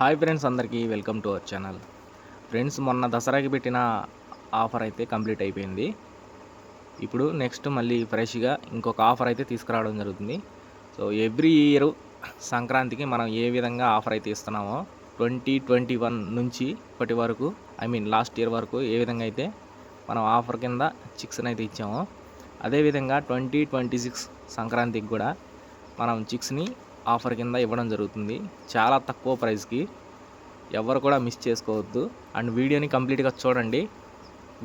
Hi friends అందరికీ welcome to our channel. Friends మొన్న దసరాకి పెట్టిన ఆఫర్ అయితే కంప్లీట్ అయిపోయింది. ఇప్పుడు నెక్స్ట్ మళ్ళీ ఫ్రెష్గా ఇంకొక ఆఫర్ అయితే తీసుకురావడం జరుగుతుంది. సో ఎవ్రీ ఇయర్ సంక్రాంతికి మనం ఏ విధంగా ఆఫర్ అయితే ఇస్తున్నామో ట్వంటీ ట్వంటీ వన్ నుంచి ఇప్పటి వరకు ఐ మీన్ లాస్ట్ ఇయర్ వరకు ఏ విధంగా అయితే మనం ఆఫర్ కింద చిక్స్ని అయితే ఇచ్చామో అదేవిధంగా ట్వంటీ ట్వంటీ సిక్స్ సంక్రాంతికి కూడా మనం చిక్స్ని ఆఫర్ కింద ఇవ్వడం జరుగుతుంది. చాలా తక్కువ ప్రైస్కి. ఎవరు కూడా మిస్ చేసుకోవద్దు. అండ్ వీడియోని కంప్లీట్గా చూడండి.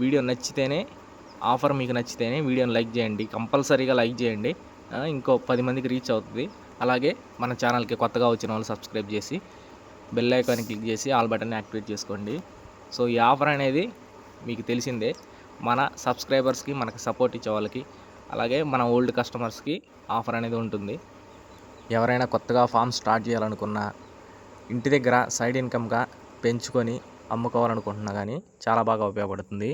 వీడియో నచ్చితేనే ఆఫర్ మీకు నచ్చితేనే వీడియోని లైక్ చేయండి. కంపల్సరీగా లైక్ చేయండి. ఇంకో పది మందికి రీచ్ అవుతుంది. అలాగే మన ఛానల్కి కొత్తగా వచ్చిన వాళ్ళు సబ్స్క్రైబ్ చేసి బెల్ ఐకాన్ని క్లిక్ చేసి ఆల్ బటన్ యాక్టివేట్ చేసుకోండి. సో ఈ ఆఫర్ అనేది మీకు తెలిసిందే. మన సబ్స్క్రైబర్స్కి మనకి సపోర్ట్ ఇచ్చే వాళ్ళకి అలాగే మన ఓల్డ్ కస్టమర్స్కి ఆఫర్ అనేది ఉంటుంది. ఎవరైనా కొత్తగా ఫామ్ స్టార్ట్ చేయాలనుకున్నా ఇంటి దగ్గర సైడ్ ఇన్కమ్గా పెంచుకొని అమ్ముకోవాలనుకుంటున్నా కానీ చాలా బాగా ఉపయోగపడుతుంది.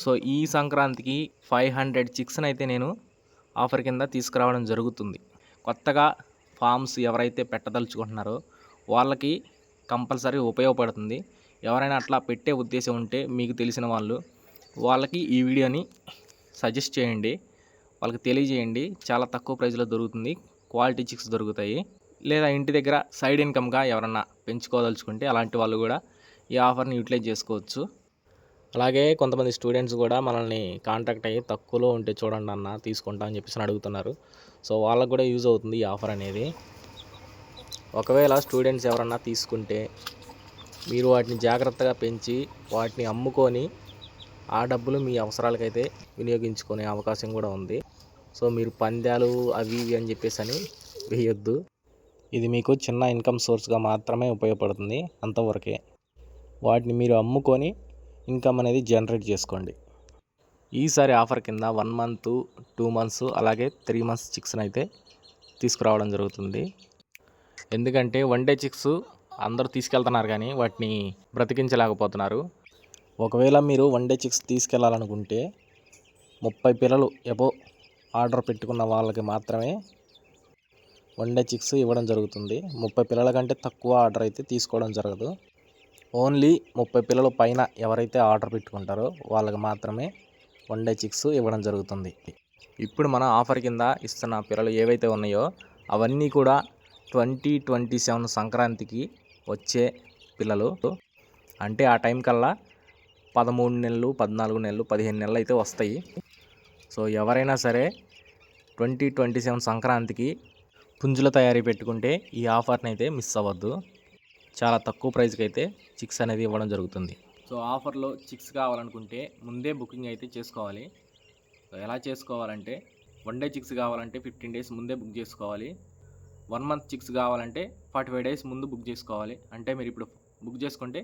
సో ఈ సంక్రాంతికి ఫైవ్ హండ్రెడ్ చిక్స్ని అయితే నేను ఆఫర్ కింద తీసుకురావడం జరుగుతుంది. కొత్తగా ఫామ్స్ ఎవరైతే పెట్టదలుచుకుంటున్నారో వాళ్ళకి కంపల్సరీ ఉపయోగపడుతుంది. ఎవరైనా అట్లా పెట్టే ఉద్దేశం ఉంటే మీకు తెలిసిన వాళ్ళు వాళ్ళకి ఈ వీడియోని సజెస్ట్ చేయండి. వాళ్ళకి తెలియజేయండి. చాలా తక్కువ ప్రైస్లో దొరుకుతుంది. క్వాలిటీ చిక్స్ దొరుకుతాయి. లేదా ఇంటి దగ్గర సైడ్ ఇన్కమ్గా ఎవరన్నా పెంచుకోదలుచుకుంటే అలాంటి వాళ్ళు కూడా ఈ ఆఫర్ని యూటిలైజ్ చేసుకోవచ్చు. అలాగే కొంతమంది స్టూడెంట్స్ కూడా మనల్ని కాంటాక్ట్ అయ్యి తక్కువలో ఉంటే చూడండి అన్న తీసుకుంటా అని చెప్పేసి అడుగుతున్నారు. సో వాళ్ళకు కూడా యూజ్ అవుతుంది ఈ ఆఫర్ అనేది. ఒకవేళ స్టూడెంట్స్ ఎవరన్నా తీసుకుంటే మీరు వాటిని జాగ్రత్తగా పెంచి వాటిని అమ్ముకొని ఆ డబ్బులు మీ అవసరాలకైతే వినియోగించుకునే అవకాశం కూడా ఉంది. సో మీరు పందాలు అవి ఇవి అని చెప్పేసి అని వేయొద్దు. ఇది మీకు చిన్న ఇన్కమ్ సోర్స్గా మాత్రమే ఉపయోగపడుతుంది అంతవరకే. వాటిని మీరు అమ్ముకొని ఇన్కమ్ అనేది జనరేట్ చేసుకోండి. ఈసారి ఆఫర్ కింద వన్ మంత్ టూ మంత్స్ అలాగే త్రీ మంత్స్ చిక్స్ని అయితే తీసుకురావడం జరుగుతుంది. ఎందుకంటే వన్ డే చిక్స్ అందరూ తీసుకెళ్తున్నారు కానీ వాటిని బ్రతికించలేకపోతున్నారు. ఒకవేళ మీరు వన్ డే చిక్స్ తీసుకెళ్ళాలనుకుంటే ముప్పై పిల్లలు ఎబో ఆర్డర్ పెట్టుకున్న వాళ్ళకి మాత్రమే వన్ డే చిక్స్ ఇవ్వడం జరుగుతుంది. ముప్పై పిల్లల కంటే తక్కువ ఆర్డర్ అయితే తీసుకోవడం జరగదు. ఓన్లీ ముప్పై పిల్లల పైన ఎవరైతే ఆర్డర్ పెట్టుకుంటారో వాళ్ళకి మాత్రమే వన్ డే చిక్స్ ఇవ్వడం జరుగుతుంది. ఇప్పుడు మన ఆఫర్ కింద ఇస్తున్న పిల్లలు ఏవైతే ఉన్నాయో అవన్నీ కూడా ట్వంటీ ట్వంటీ సెవెన్ సంక్రాంతికి వచ్చే పిల్లలు. అంటే ఆ టైం కల్లా పదమూడు నెలలు పద్నాలుగు నెలలు పదిహేను నెలలు అయితే వస్తాయి. సో ఎవరైనా సరే ట్వంటీ ట్వంటీ సెవెన్ సంక్రాంతికి పుంజుల తయారీ పెట్టుకుంటే ఈ ఆఫర్ని అయితే మిస్ అవ్వద్దు. చాలా తక్కువ ప్రైస్కి అయితే చిక్స్ అనేది ఇవ్వడం జరుగుతుంది. సో ఆఫర్లో చిక్స్ కావాలనుకుంటే ముందే బుకింగ్ అయితే చేసుకోవాలి. సో ఎలా చేసుకోవాలంటే వన్ డే చిక్స్ కావాలంటే ఫిఫ్టీన్ డేస్ ముందే బుక్ చేసుకోవాలి. వన్ మంత్ చిక్స్ కావాలంటే ఫార్టీ ఫైవ్ డేస్ ముందు బుక్ చేసుకోవాలి. అంటే మీరు ఇప్పుడు బుక్ చేసుకుంటే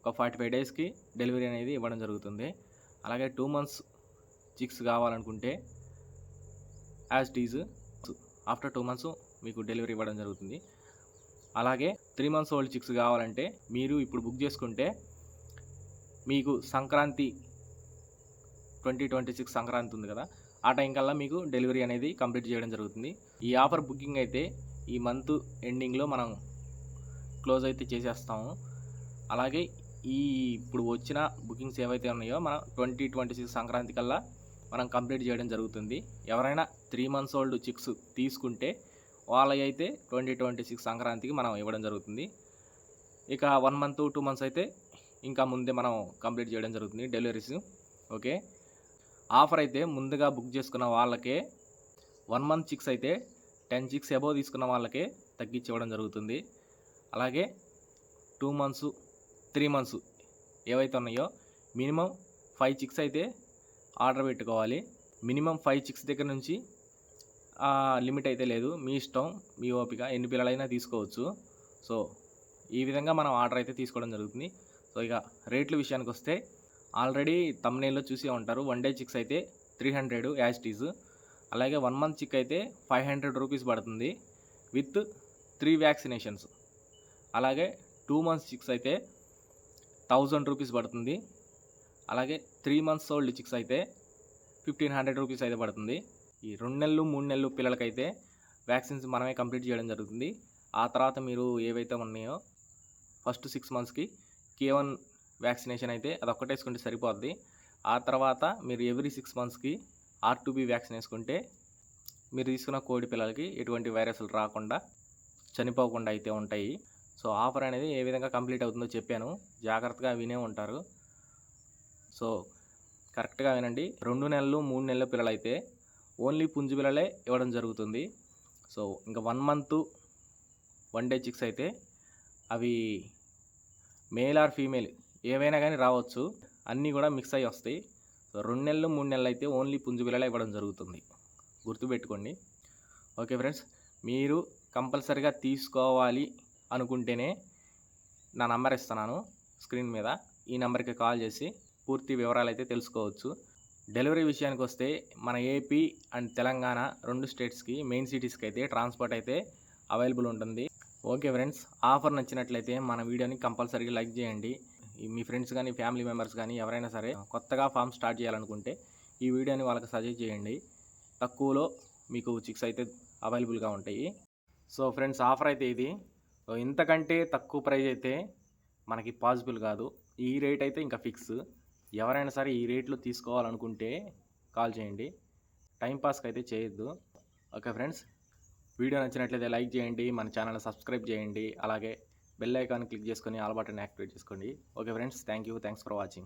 ఒక ఫార్టీ ఫైవ్ డేస్కి డెలివరీ అనేది ఇవ్వడం జరుగుతుంది. అలాగే టూ మంత్స్ చిక్స్ కావాలనుకుంటే as it is after two months మీకు డెలివరీ ఇవ్వడం జరుగుతుంది. అలాగే త్రీ మంత్స్ ఓల్డ్ చిక్స్ కావాలంటే మీరు ఇప్పుడు బుక్ చేసుకుంటే మీకు Sankranti twenty twenty six Sankranti ఉంది కదా ఆ టైం కల్లా మీకు డెలివరీ అనేది కంప్లీట్ చేయడం జరుగుతుంది. ఈ ఆఫర్ బుకింగ్ అయితే ఈ మంత్ ఎండింగ్లో మనం క్లోజ్ అయితే చేసేస్తాము. అలాగే ఈ ఇప్పుడు వచ్చిన బుకింగ్స్ ఏవైతే ఉన్నాయో మనం ట్వంటీ ట్వంటీ సిక్స్ సంక్రాంతి కల్లా మనం కంప్లీట్ చేయడం జరుగుతుంది. ఎవరైనా త్రీ మంత్స్ ఓల్డ్ చిక్స్ తీసుకుంటే వాళ్ళవి అయితే ట్వంటీ ట్వంటీ సిక్స్ సంక్రాంతికి మనం ఇవ్వడం జరుగుతుంది. ఇక వన్ మంత్ టూ మంత్స్ అయితే ఇంకా ముందే మనం కంప్లీట్ చేయడం జరుగుతుంది డెలివరీస్ ఓకే? ఆఫర్ అయితే ముందుగా బుక్ చేసుకున్న వాళ్ళకే వన్ మంత్ చిక్స్ అయితే టెన్ చిక్స్ అబోవ్ తీసుకున్న వాళ్ళకే తగ్గించి ఇవ్వడం జరుగుతుంది. అలాగే టూ మంత్స్ త్రీ మంత్స్ ఏవైతే ఉన్నాయో మినిమం ఫైవ్ చిక్స్ అయితే ఆర్డర్ పెట్టుకోవాలి. మినిమం ఫైవ్ చిక్స్ దగ్గర నుంచి లిమిట్ అయితే లేదు. మీ ఇష్టం మీ ఓపిక ఎన్ని పిల్లలైనా తీసుకోవచ్చు. సో ఈ విధంగా మనం ఆర్డర్ అయితే తీసుకోవడం జరుగుతుంది. సో ఇక రేట్ల విషయానికి వస్తే ఆల్రెడీ తమ్నేల్లో చూసే ఉంటారు. వన్ డే చిక్స్ అయితే three hundred as it is అలాగే వన్ మంత్ చిక్ అయితే ఫైవ్ హండ్రెడ్ రూపీస్ పడుతుంది. విత్ త్రీ వ్యాక్సినేషన్స్ అలాగే టూ మంత్స్ చిక్స్ అయితే థౌజండ్ రూపీస్ పడుతుంది. అలాగే త్రీ మంత్స్ ఓల్డ్ చిక్స్ అయితే ఫిఫ్టీన్ హండ్రెడ్ రూపీస్ అయితే పడుతుంది. ఈ రెండు నెలలు మూడు నెలలు పిల్లలకైతే వ్యాక్సిన్స్ మనమే కంప్లీట్ చేయడం జరుగుతుంది. ఆ తర్వాత మీరు ఏవైతే ఉన్నాయో ఫస్ట్ సిక్స్ మంత్స్కి కే వన్ వ్యాక్సినేషన్ అయితే అది వేసుకుంటే సరిపోద్ది. ఆ తర్వాత మీరు ఎవ్రీ సిక్స్ మంత్స్కి ఆర్ టు బి వ్యాక్సిన్ వేసుకుంటే మీరు తీసుకున్న కోడి పిల్లలకి ఎటువంటి వైరస్లు రాకుండా చనిపోకుండా అయితే ఉంటాయి. సో ఆఫర్ అనేది ఏ విధంగా కంప్లీట్ అవుతుందో చెప్పాను. జాగ్రత్తగా వినే ఉంటారు. సో కరెక్ట్గా వినండి. రెండు నెలలు మూడు నెలల పిల్లలైతే ఓన్లీ పుంజు పిల్లలే ఇవ్వడం జరుగుతుంది. సో ఇంకా one month one day chicks అయితే అవి మేల్ ఆర్ ఫీమేల్ ఏవైనా కానీ రావచ్చు. అన్నీ కూడా మిక్స్ అయ్యి వస్తాయి. సో రెండు నెలలు మూడు నెలలు అయితే ఓన్లీ పుంజు పిల్లలే ఇవ్వడం జరుగుతుంది. గుర్తుపెట్టుకోండి. ఓకే ఫ్రెండ్స్ మీరు కంపల్సరిగా తీసుకోవాలి అనుకుంటేనే నా నంబర్ ఇస్తున్నాను. స్క్రీన్ మీద ఈ నెంబర్కి కాల్ చేసి పూర్తి వివరాలు అయితే తెలుసుకోవచ్చు. డెలివరీ విషయానికి వస్తే మన ఏపీ అండ్ తెలంగాణ రెండు స్టేట్స్కి మెయిన్ సిటీస్కి అయితే ట్రాన్స్పోర్ట్ అయితే అవైలబుల్ ఉంటుంది. ఓకే ఫ్రెండ్స్ ఆఫర్ నచ్చినట్లయితే మన వీడియోని కంపల్సరీగా లైక్ చేయండి. మీ ఫ్రెండ్స్ కానీ ఫ్యామిలీ మెంబర్స్ కానీ ఎవరైనా సరే కొత్తగా ఫామ్ స్టార్ట్ చేయాలనుకుంటే ఈ వీడియోని వాళ్ళకి సజెస్ట్ చేయండి. తక్కువలో మీకు చిక్స్ అయితే అవైలబుల్గా ఉంటాయి. సో ఫ్రెండ్స్ ఆఫర్ అయితే ఇది. ఇంతకంటే తక్కువ ప్రైస్ అయితే మనకి పాసిబుల్ కాదు. ఈ రేట్ అయితే ఇంకా ఫిక్స్. ఎవరైనా సరే ఈ రేట్లో తీసుకోవాలనుకుంటే కాల్ చేయండి. టైంపాస్కి అయితే చేయొద్దు. ఓకే ఫ్రెండ్స్ వీడియో నచ్చినట్లయితే లైక్ చేయండి మన ఛానల్ సబ్స్క్రైబ్ చేయండి. అలాగే బెల్ ఐకాన్ క్లిక్ చేసుకొని ఆల్ బటన్ యాక్టివేట్ చేసుకోండి. Okay friends thank you thanks for watching.